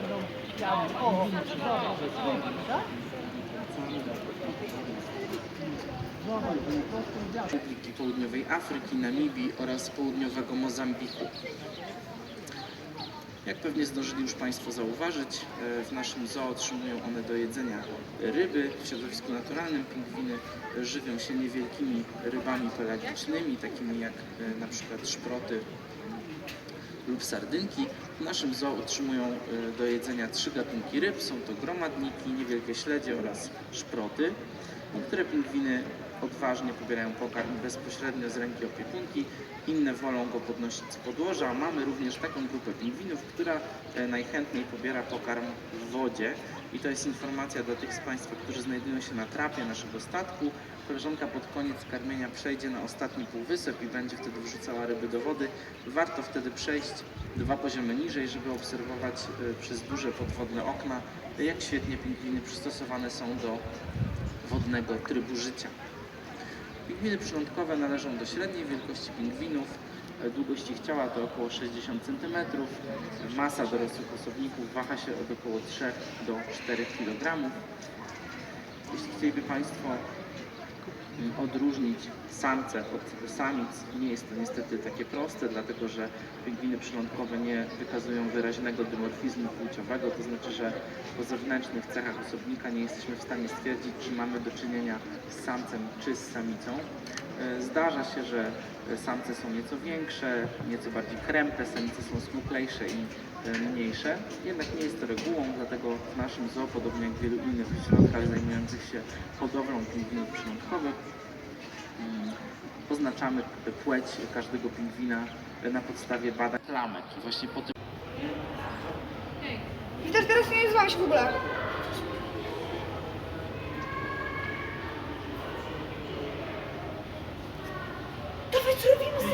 będą działy. O, tak? Republiki Południowej Afryki, Namibii oraz południowego Mozambiku. Jak pewnie zdążyli już Państwo zauważyć, e, w naszym zoo otrzymują one do jedzenia ryby. W środowisku naturalnym pingwiny żywią się niewielkimi rybami pelagicznymi, takimi jak e, na przykład szproty lub sardynki. W naszym zoo otrzymują e, do jedzenia trzy gatunki ryb. Są to gromadniki, niewielkie śledzie oraz szproty. Niektóre pingwiny odważnie pobierają pokarm bezpośrednio z ręki opiekunki, inne wolą go podnosić z podłoża. Mamy również taką grupę pingwinów, która e, najchętniej pobiera pokarm w wodzie. I to jest informacja dla tych z Państwa, którzy znajdują się na trapie naszego statku. Koleżanka pod koniec karmienia przejdzie na ostatni półwysep i będzie wtedy wrzucała ryby do wody. Warto wtedy przejść dwa poziomy niżej, żeby obserwować e, przez duże podwodne okna, jak świetnie pingwiny przystosowane są do wodnego trybu życia. Pingwiny przylądkowe należą do średniej wielkości pingwinów. Długość ich ciała to około 60 cm. Masa dorosłych osobników waha się od około 3 do 4 kg. Jeśli chcieliby Państwo odróżnić samce od samic, nie jest to niestety takie proste, dlatego że pingwiny przylądkowe nie wykazują wyraźnego dymorfizmu płciowego, to znaczy, że po zewnętrznych cechach osobnika nie jesteśmy w stanie stwierdzić, czy mamy do czynienia z samcem czy z samicą. E, Zdarza się, że samce są nieco większe, nieco bardziej krępe, samice są smuklejsze i mniejsze. Jednak nie jest to regułą, dlatego w naszym zoo, podobnie jak w wielu innych ośrodkach zajmujących się hodowlą pingwinów przylądkowych, mm, oznaczamy płeć każdego pingwina e, na podstawie badań klamek. I właśnie po tym teraz nie nazywam się w ogóle. Dawaj, co robimy z